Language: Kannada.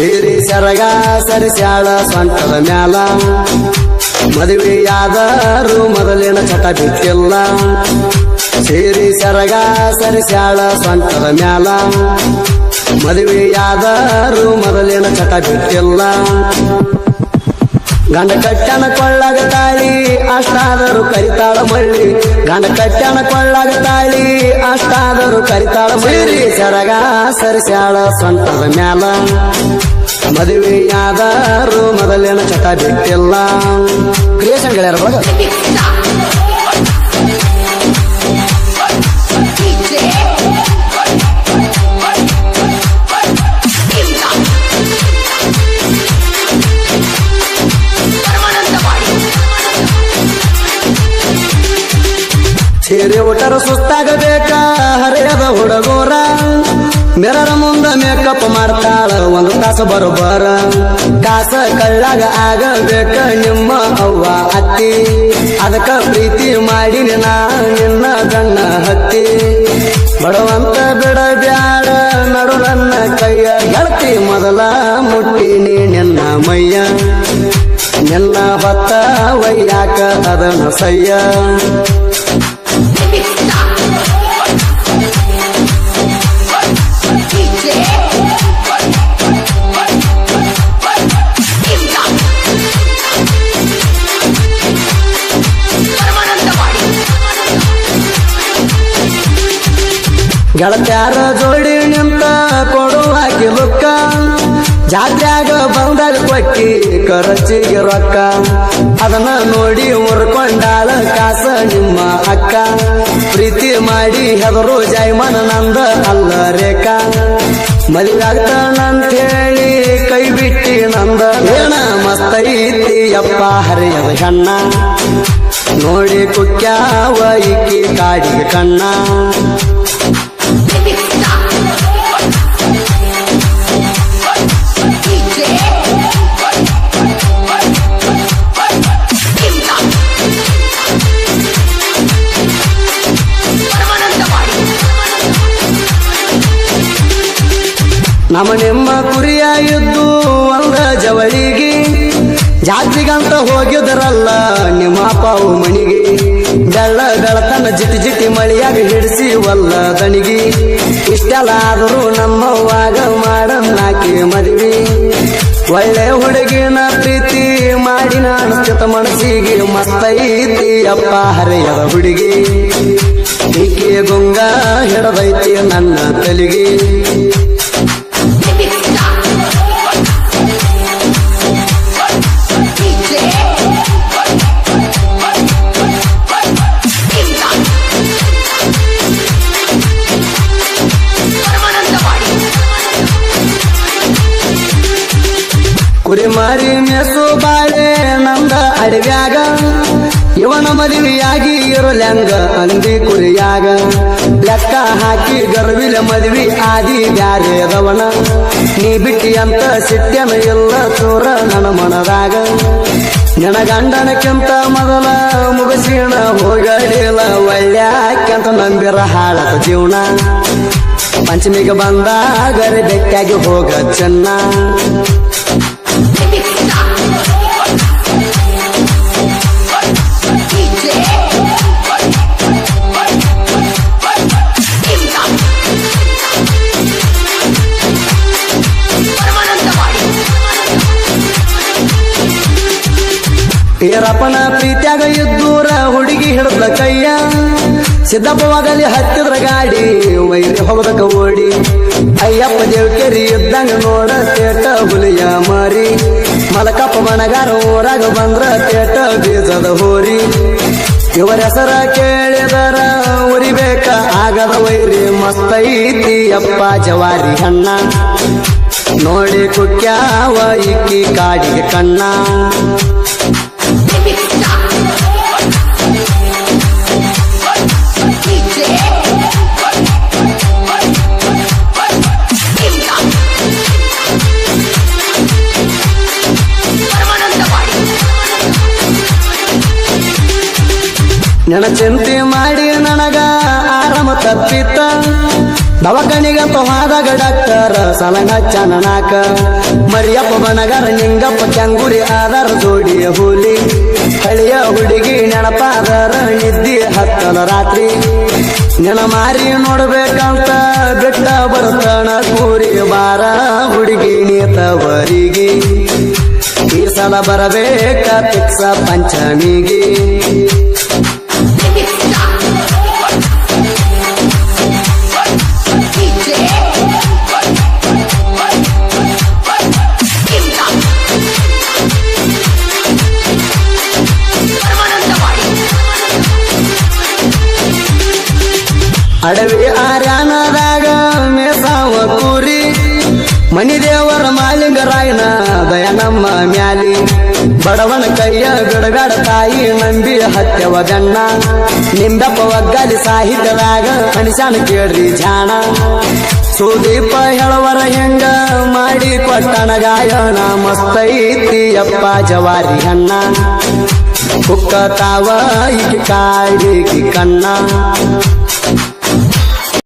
ಸೀರಿ ಸರಗ ಸರಿಸ್ಯಾಳ ಸೊಂಟದ ಮ್ಯಾಲ. ಮದುವೆಯಾದರು ಮೊದಲಿನ ಚಟ ಬಿಟ್ಟಿಲ್ಲ. ಸೇರಿ ಸರಗ ಸರಿಸ್ಯಾಳ ಸೊಂಟದ ಮ್ಯಾಲ. ಮದುವೆಯಾದರು ಮೊದಲಿನ ಚಟ ಬಿಟ್ಟಿಲ್ಲ. ಗಂಡ ಕಟ್ಟಣ ಕೊಳ್ಳಾಗ ತಾಳಿ, ಅಷ್ಟಾದರೂ ಕರಿತಾಳ ಮಳ್ಳಿ. ಗಂಡ ಕಟ್ಟಣ ಕೊಳ್ಳಾಗ ತಾಳಿ, ಅಷ್ಟಾದರೂ ಕರಿತಾಳ ಮಳ್ಳಿ. ಸರಗ ಸರಿಸ್ಯಾಳ ಸ್ವಂತದ ಮ್ಯಾಲ. ಮದುವೆಯಾದರೂ ಮೊದಲೇನ ಚಟ ಬಿಟ್ಟಿಲ್ಲ. ಕ್ರಿಯೇಷನ್ ಗೆಳೆಯರ ಸೇರಿ ಒಟ್ಟರು ಸುಸ್ತಾಗಬೇಕ, ಹರಿಯದ ಹುಡುಗೋರ. ಮೆರರ ಮುಂದ ಮೇಕಪ್ ಮಾಡ್ತಾಳ, ಒಂದು ತಾಸು ಬರೋಬರ ಕಾಸ ಕಳ್ಳಾಗ ಆಗಬೇಕ ನಿಮ್ಮ ಅವ್ವ ಅತ್ತಿ. ಅದಕ್ಕ ಪ್ರೀತಿ ಮಾಡಿ ನಿನ್ನ ಗಣ್ಣ ಹತ್ತಿ. ಬಡವಂತ ಬಿಡಬ್ಯಾಡ ನಡು ನನ್ನ ಕೈಯ. ಗೆಳತಿ ಮೊದಲ ಮುಟ್ಟಿ ನೀ ನಿನ್ನ ಮೈಯ. ನಿನ್ನ ಭತ್ತ ವೈಯಾಕ ಅದನ್ನ ಸಯ್ಯ. ಗೆಳತ್ಯಾರ ಜೋಡಿ ನಿಮ್ಮ ಜಾತ್ರ್ಯಾಗ ಬಂದಾಗ ಕೊಟ್ಟಿ ಖರ್ಚಿಗೆ ರೊಕ್ಕ. ಅದನ್ನ ನೋಡಿ ಮುರ್ಕೊಂಡಾಳ ಕಾಸ ನಿಮ್ಮ ಅಕ್ಕ. ಪ್ರೀತಿ ಮಾಡಿ ಹೆದರು ಜೈಮನ ನಂದ ಅಲ್ಲ ರೇಖಾ. ಮದುವೆ ಹೇಳಿ ಕೈ ಬಿಟ್ಟಿ ನಂದ. ಏನ ಮಸ್ತೈತಿ ಅಪ್ಪ ಹರಿಯದ ಕಣ್ಣ ನೋಡಿ ಇಕ್ಕಿ ಕಾಡಿಗೆ ಕಣ್ಣ. ನಮ್ಮ ನಿಮ್ಮ ಕುರಿಯ ಜವಳಿಗೆ. ಜಾತ್ರಿಗಂತ ಹೋಗಿದ್ರಲ್ಲ ನಿಮ್ಮ ಪಾವು ಮಣಿಗೆ. ಬೆಳ್ಳ ಬೆಳತನ ಜಿಟಿ ಜಿಟಿ ಮಳಿಯಾಗ ಹಿಡಿಸಿ ಒಲ್ಲ ದಣಿಗಿ. ಇಷ್ಟೆಲ್ಲ ಆದರೂ ನಮ್ಮವಾಗ ಮಾಡನ್ನಾಕಿ ಮದ್ವಿ. ಒಳ್ಳೆ ಹುಡುಗಿನ ಪ್ರೀತಿ ಮಾಡಿನ ಅನಿಸ್ತಿತ ಮನಸ್ಸಿಗೆ ಮಸ್ತೈತಿ ಅಪ್ಪ ಹರೆಯದ ಹುಡುಗಿ. ಕುರಿ ಮಾರಿ ಮೇಸು ಬಾಳೆ ನಂದ ಅಡವ್ಯಾಗ. ಇವನ ಮದುವೆಯಾಗಿ ಇರಲ್ಯಾಂಗ, ಅಂದಿ ಕುರಿಯಾಗ. ಲೆಕ್ಕ ಹಾಕಿ ಗರ್ವಿಲ ಮದುವೆ ಆದಿ ಬ್ಯಾರೇದವನ ನೀ ಬಿಟ್ಟಿ ಅಂತ ಸಿಟ್ಟನ ಇಲ್ಲ ತೋರ ನನ್ನ ಮನದಾಗ. ನಿನ ಗಂಡನಕ್ಕಿಂತ ಮೊದಲ ಮುಗಿಸಿಣ ಹೋಗಲಿಲ್ಲ, ಒಳ್ಳ್ಯಾಕ್ಯಂತ ನಂಬಿರ ಹಾಳತ ಜೀವನ. ಪಂಚಮಿಗೆ ಬಂದಾಗ ಬೆಟ್ಟಾಗಿ ಹೋಗ ಚೆನ್ನ ಈರಪ್ಪನ ಪ್ರೀತ್ಯಾಗ ಇದ್ದೂರ ಹುಡುಗಿ ಹಿಡಿದ ಕೈಯ, ಸಿದ್ದಪ್ಪವಾಗಲಿ ಹತ್ತಿದ್ರ ಗಾಡಿ, ವೈರಿ ಹೋಗದಕ ಓಡಿ. ಅಯ್ಯಪ್ಪ ದೇವಕೆರಿ ಇದ್ದಂಗ ನೋಡ ತೇಟ ಹುಲಿಯ ಮಾರಿ. ಮಲಕಪ್ಪ ಮನಗಾರ ಊರಾಗ ಬಂದ್ರ ತೇಟ ಬೀಜದ ಹೋರಿ. ಇವರ ಹೆಸರ ಕೇಳಿದರ ಉರಿಬೇಕ ಆಗದ ವೈರಿ ಮಸ್ತೈತಿ ಅಪ್ಪ ಜವಾರಿ ಹಣ್ಣ ನೋಡಿ ಕುಕ್ಯಾವ ಇಕ್ಕಿ ಕಾಡಿಗೆ ಕಣ್ಣ. ನೆನ ಚಿಂತೆ ಮಾಡಿ ನನಗ ಆರಾಮ ತಪ್ಪಿತ್ತ ದವಾಖಾನಿಗಂತ ಹೋದಾಗ ಡಾಕ್ಟರ್ ಸಲಂಗ ಚನನಾಕ ಮರಿಯಪ್ಪ ಬನಗರ ನಿಂಗಪ್ಪ ಚಂಗುರಿ ಆದರ ಜೋಡಿ ಹುಲಿ. ಹಳಿಯ ಹುಡುಗಿ ನೆನಪಾದರ, ನಿದ್ದಿ ಹತ್ತಲ ರಾತ್ರಿ. ನೆನ ಮಾರಿ ನೋಡ್ಬೇಕಂತ ಬಿಟ್ಟ ಬರ್ತಣ ಕೂರಿ ಬಾರ ಹುಡುಗಿ ನೀತವರಿಗೆ. ಈ ಸಲ ಬರಬೇಕ ಪಿಕ್ಸ ಪಂಚಮಿಗೆ. ಅಡವಿ ಆರ್ಯಾನದಾಗ ಮೇಸಾವ ಕೂರಿ. ಮನಿ ದೇವರ ಮಾಲಿಂಗರಾಯನ ದಯ ನಮ್ಮ ಮ್ಯಾಲಿ. ಬಡವನ ಕೈಯ ಗಡಗಡ ತಾಯಿ ನಂಬಿ ಹತ್ಯವ ಗಣ್ಣ ನಿಂಬೆಪ್ಪ ಒಗ್ಗಲಿ ಸಾಹಿತ್ಯದಾಗ ಮನುಷ್ಯನ ಕೇಳ್ರಿ ಜಾಣ ಸುದೀಪ ಹೇಳವರ ಹೆಂಗ ಮಾಡಿ ಕೊಟ್ಟನ ಗಾಯನ ಮಸ್ತೈತಿ ಅಪ್ಪ ಜವಾರಿ ಅಣ್ಣ. ಕುಕ್ಕ ತಾವ ಕಾಡಿಗಿ ಕಣ್ಣ.